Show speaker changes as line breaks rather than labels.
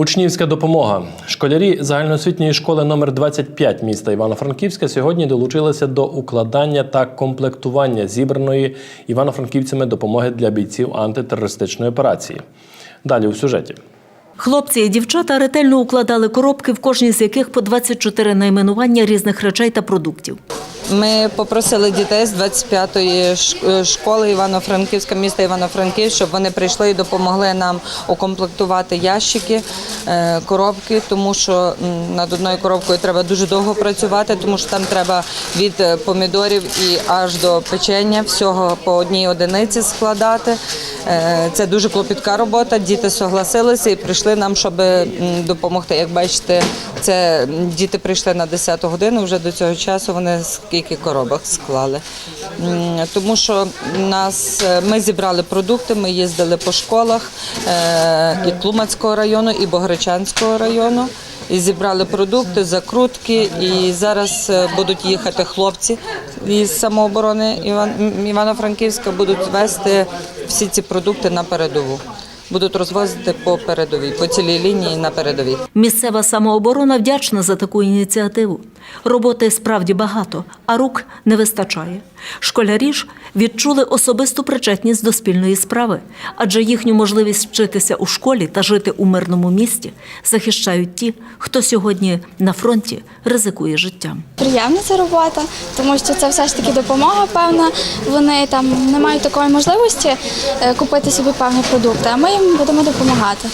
Учнівська допомога. Школярі загальноосвітньої школи номер 25 міста Івано-Франківська сьогодні долучилися до укладання та комплектування зібраної івано-франківцями допомоги для бійців антитерористичної операції. Далі у сюжеті.
Хлопці і дівчата ретельно укладали коробки, в кожній з яких по 24 найменування різних речей та продуктів.
Ми попросили дітей з 25-ї е, школи Івано-Франківська, міста Івано-Франківськ, щоб вони прийшли і допомогли нам укомплектувати ящики, е, коробки, тому що над одною коробкою треба дуже довго працювати, тому що там треба від е, помідорів і аж до печення всього по одній одиниці складати. Е, Це дуже клопітка робота. Діти согласилися і прийшли нам, щоб допомогти. Як бачите, це діти прийшли на 10 годину. Вже до цього часу вони скільки коробок склали. Тому що нас е, ми зібрали продукти, ми їздили по школах е, і Тлумацького району, і Богородчанського району. І зібрали продукти, закрутки, і зараз е, будуть їхати хлопці із самооборони Іван- Івано-Франківська, будуть вести всі ці продукти на передову. Будуть розвозити по передовій, по цілій лінії на передовій.
Місцева самооборона вдячна за таку ініціативу. Роботи справді багато, а рук не вистачає. Школярі ж відчули особисту причетність до спільної справи, адже їхню можливість вчитися у школі та жити у мирному місті захищають ті, хто сьогодні на фронті ризикує життям.
Приємна ця робота, тому що це все ж таки допомога певна. Вони там не мають такої можливості е, купити собі певні продукти, а ми їм будемо допомагати.